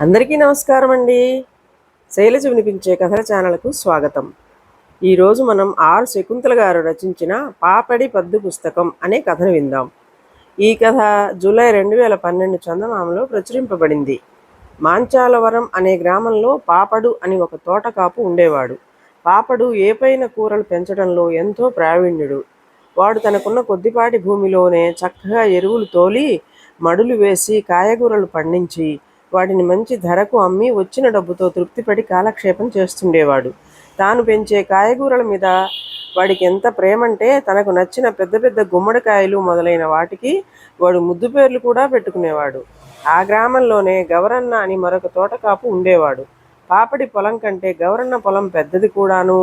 అందరికీ నమస్కారం అండి. శైలజ వినిపించే కథల ఛానల్కు స్వాగతం. ఈరోజు మనం ఆర్ శకుంతల గారు రచించిన పాపడి పద్దు పుస్తకం అనే కథను విందాం. ఈ కథ జూలై రెండు వేల పన్నెండు చందమామలో ప్రచురింపబడింది. మాంచాలవరం అనే గ్రామంలో పాపడు అని ఒక తోటకాపు ఉండేవాడు. పాపడు ఏపైన కూరలు పెంచడంలో ఎంతో ప్రావీణ్యుడు. వాడు తనకున్న కొద్దిపాటి భూమిలోనే చక్కగా ఎరువులు తోలి మడులు వేసి కాయగూరలు పండించి వాటిని మంచి ధరకు అమ్మి వచ్చిన డబ్బుతో తృప్తిపడి కాలక్షేపం చేస్తుండేవాడు. తాను పెంచే కాయగూరల మీద వాడికి ఎంత ప్రేమంటే తనకు నచ్చిన పెద్ద పెద్ద గుమ్మడికాయలు మొదలైన వాటికి వాడు ముద్దు పేర్లు కూడా పెట్టుకునేవాడు. ఆ గ్రామంలోనే గవరన్న అని మరొక తోటకాపు ఉండేవాడు. పాపడి పొలం కంటే గవరన్న పొలం పెద్దది కూడాను.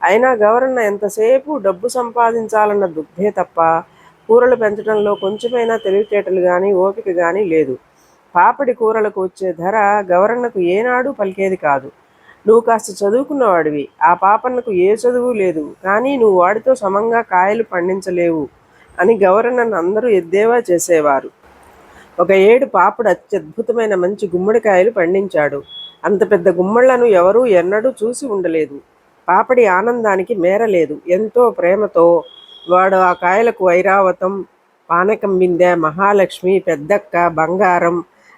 అయినా గవరన్న ఎంతసేపు డబ్బు సంపాదించాలన్న దుగ్ధే తప్ప కూరలు పెంచడంలో కొంచెమైనా తెలివితేటలు కానీ ఓపిక కానీ లేదు. పాపడి కూరలకు వచ్చే ధర గవరన్నకు ఏనాడు పలికేది కాదు. నువ్వు కాస్త చదువుకున్నవాడివి. ఆ పాపన్నకు ఏ చదువు లేదు. కానీ నువ్వు వాడితో సమంగా కాయలు పండించలేవు అని గవరన్నను అందరూ ఎద్దేవా చేసేవారు. ఒక ఏడు పాపడు అత్యద్భుతమైన మంచి గుమ్మడికాయలు పండించాడు. అంత పెద్ద గుమ్మళ్ళను ఎవరూ ఎన్నడూ చూసి ఉండలేదు. పాపడి ఆనందానికి మేరలేదు. ఎంతో ప్రేమతో వాడు ఆ కాయలకు ఐరావతం పానకం బిందె మహాలక్ష్మి పెద్దక్క బంగారం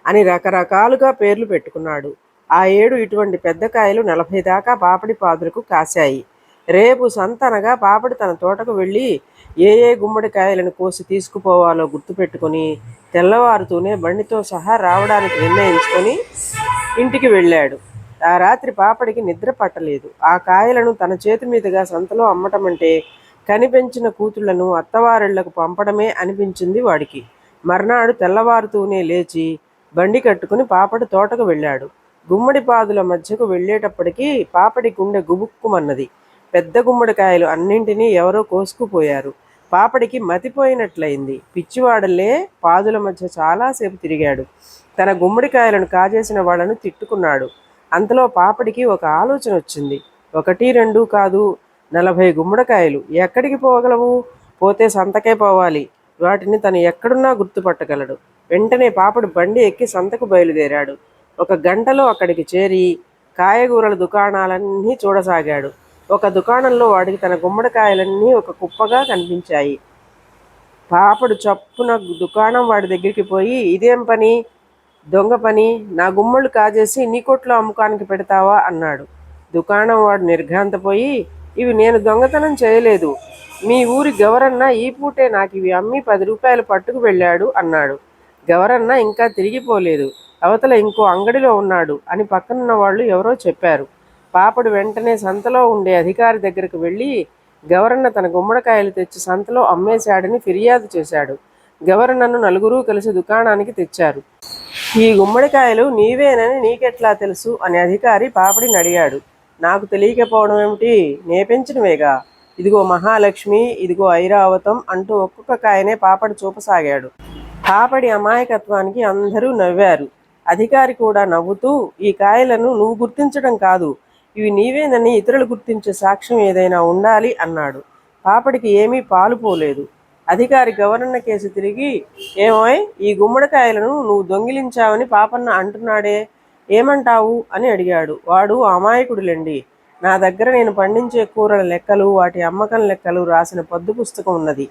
అని రకరకాలుగా పేర్లు పెట్టుకున్నాడు. ఆ ఏడు ఇటువంటి పెద్ద కాయలు నలభై దాకా పాపడి పాదులకు కాశాయి. రేపు సంతనగా పాపడి తన తోటకు వెళ్ళి ఏ ఏ గుమ్మడికాయలను కోసి తీసుకుపోవాలో గుర్తుపెట్టుకుని తెల్లవారుతూనే బండితో సహా రావడానికి నిర్ణయించుకొని ఇంటికి వెళ్ళాడు. ఆ రాత్రి పాపడికి నిద్ర పట్టలేదు. ఆ కాయలను తన చేతి మీదుగా సంతలో అమ్మటం అంటే కనిపించిన కూతుళ్ళను అత్తవారిళ్ళకు పంపడమే అనిపించింది వాడికి. మర్నాడు తెల్లవారుతూనే లేచి బండి కట్టుకుని పాపడి తోటకు వెళ్ళాడు. గుమ్మడి పాదుల మధ్యకు వెళ్ళేటప్పటికీ పాపడి గుండె గుబుక్కుమన్నది. పెద్ద గుమ్మడికాయలు అన్నింటినీ ఎవరో కోసుకుపోయారు. పాపడికి మతిపోయినట్లయింది. పిచ్చివాడలే పాదుల మధ్య చాలాసేపు తిరిగాడు. తన గుమ్మడికాయలను కాజేసిన వాళ్ళను తిట్టుకున్నాడు. అంతలో పాపడికి ఒక ఆలోచన వచ్చింది. ఒకటి రెండు కాదు నలభై గుమ్మడికాయలు ఎక్కడికి పోగలవు? పోతే సంతకే పోవాలి. వాటిని తను ఎక్కడున్నా గుర్తుపట్టగలడు. వెంటనే పాపడు బండి ఎక్కి సంతకు బయలుదేరాడు. ఒక గంటలో అక్కడికి చేరి కాయగూరల దుకాణాలన్నీ చూడసాగాడు. ఒక దుకాణంలో వాడికి తన గుమ్మడికాయలన్నీ ఒక కుప్పగా కనిపించాయి. పాపడు చప్పున దుకాణం వాడి దగ్గరికి పోయి ఇదేం పని? దొంగ పని? నా గుమ్మళ్ళు కాజేసి నీ కొట్లో అమ్ముకానికి పెడతావా? అన్నాడు. దుకాణం వాడు నిర్ఘాంతపోయి ఇవి నేను దొంగతనం చేయలేదు. మీ ఊరి గవరన్న ఈ పూటే నాకు ఇవి అమ్మి పది రూపాయలు పట్టుకు వెళ్ళాడు అన్నాడు. గవరన్న ఇంకా తిరిగిపోలేదు. అవతల ఇంకో అంగడిలో ఉన్నాడు అని పక్కనున్న వాళ్ళు ఎవరో చెప్పారు. పాపడు వెంటనే సంతలో ఉండే అధికారి దగ్గరకు వెళ్ళి గవర్న తన గుమ్మడికాయలు తెచ్చి సంతలో అమ్మేశాడని ఫిర్యాదు చేశాడు. గవరన్నను నలుగురు కలిసి దుకాణానికి తెచ్చారు. ఈ గుమ్మడికాయలు నీవేనని నీకెట్లా తెలుసు? అని అధికారి పాపడిని అడిగాడు. నాకు తెలియకపోవడం ఏమిటి? నే పెంచినవేగా? ఇదిగో మహాలక్ష్మి ఇదిగో ఐరావతం అంటూ ఒక్కొక్క కాయనే పాపడి చూపసాగాడు. పాపడి అమాయకత్వానికి అందరూ నవ్వారు. అధికారి కూడా నవ్వుతూ ఈ కాయలను నువ్వు గుర్తించడం కాదు ఇవి నీవేనని ఇతరులు గుర్తించే సాక్ష్యం ఏదైనా ఉండాలి అన్నాడు. పాపడికి ఏమీ పాలు పోలేదు. అధికారి గవర్నర్ కేసు తిరిగి ఏమోయ్ ఈ గుమ్మడికాయలను నువ్వు దొంగిలించావని పాపన్న అంటున్నాడే ఏమంటావు అని అడిగాడు. వాడు అమాయకుడులేండి. నా దగ్గర నేను పండించే కూరల లెక్కలు వాటి అమ్మకం లెక్కలు రాసిన పద్దు పుస్తకం ఉన్నది.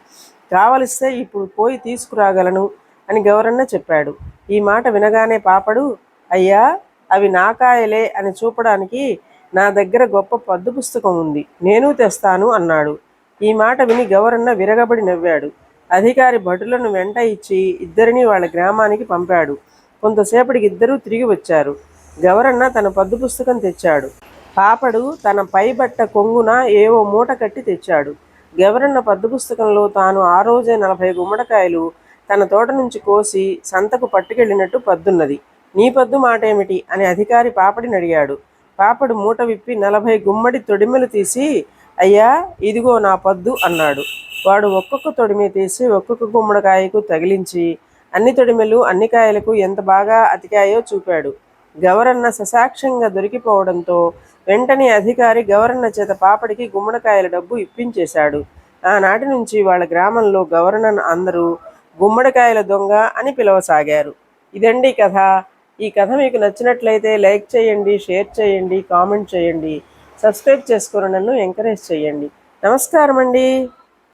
కావలిస్తే ఇప్పుడు పోయి తీసుకురాగలను. అని గౌరన్న చెప్పాడు. ఈ మాట వినగానే పాపడు అయ్యా అవి నాకాయలే అని చూపడానికి నా దగ్గర గొప్ప పద్దు పుస్తకం ఉంది. నేను తెస్తాను అన్నాడు. ఈ మాట విని గౌరన్న విరగబడి నవ్వాడు. అధికారి భటులను వెంట ఇచ్చి ఇద్దరిని వాళ్ళ గ్రామానికి పంపాడు. కొంతసేపటికి ఇద్దరూ తిరిగి వచ్చారు. గవరన్న తన పద్దు పుస్తకం తెచ్చాడు. పాపడు తన పైబట్ట కొంగున ఏవో మూట కట్టి తెచ్చాడు. గవరన్న పద్దు పుస్తకంలో తాను ఆ రోజే నలభై గుమ్మడికాయలు తన తోట నుంచి కోసి సంతకు పట్టుకెళ్ళినట్టు పద్దున్నది. నీ పద్దు మాట ఏమిటి అని అధికారి పాపడిని అడిగాడు. పాపడు మూట విప్పి నలభై గుమ్మడి తొడిమెలు తీసి అయ్యా ఇదిగో నా పద్దు అన్నాడు. వాడు ఒక్కొక్క తొడిమి తీసి ఒక్కొక్క గుమ్మడికాయకు తగిలించి అన్ని తొడిమెలు అన్ని కాయలకు ఎంత బాగా అతికాయో చూపాడు. గవరన్న ససాక్ష్యంగా దొరికిపోవడంతో వెంటనే అధికారి గవర్న చేత పాపడికి గుమ్మడికాయల డబ్బు ఇప్పించేశాడు. ఆనాటి నుంచి వాళ్ళ గ్రామంలో గవర్నర్ అందరూ గుమ్మడికాయల దొంగ అని పిలవసాగారు. ఇదండి కథ. ఈ కథ మీకు నచ్చినట్లయితే లైక్ చేయండి షేర్ చేయండి కామెంట్ చేయండి. సబ్స్క్రైబ్ చేసుకుని నన్ను ఎంకరేజ్ చేయండి. నమస్కారం అండి